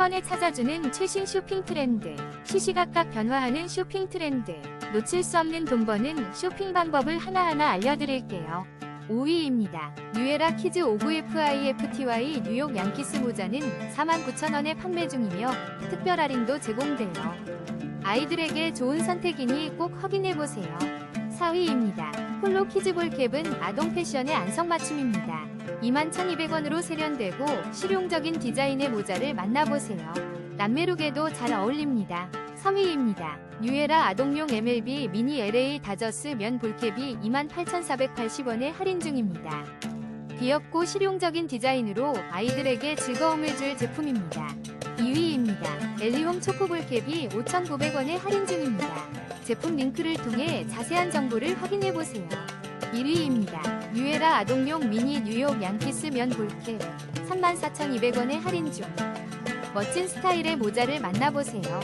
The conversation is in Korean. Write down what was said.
번에 찾아주는 최신 쇼핑 트렌드. 시시각각 변화하는 쇼핑 트렌드. 놓칠 수 없는 돈 버는 쇼핑 방법을 하나하나 알려드릴게요. 5위입니다. 뉴에라 키즈 59FIFTY 뉴욕 양키스 모자는 49,000원에 판매 중이며 특별 할인도 제공돼요. 아이들에게 좋은 선택이니 꼭 확인해보세요. 4위입니다. 홀로 키즈볼 캡은 아동 패션의 안성맞춤입니다. 21,200원으로 세련되고 실용적인 디자인의 모자를 만나보세요. 남매룩에도 잘 어울립니다. 3위입니다. 뉴에라 아동용 MLB 미니 LA 다저스 면 볼캡이 28,480원에 할인 중입니다. 귀엽고 실용적인 디자인으로 아이들에게 즐거움을 줄 제품입니다. 2위입니다. 엘리홈 초코볼캡이 5,900원에 할인 중입니다. 제품 링크를 통해 자세한 정보를 확인해보세요. 1위입니다. 뉴에라 아동용 미니 뉴욕 양키스 면 볼캡 34,200원에 할인 중. 멋진 스타일의 모자를 만나보세요.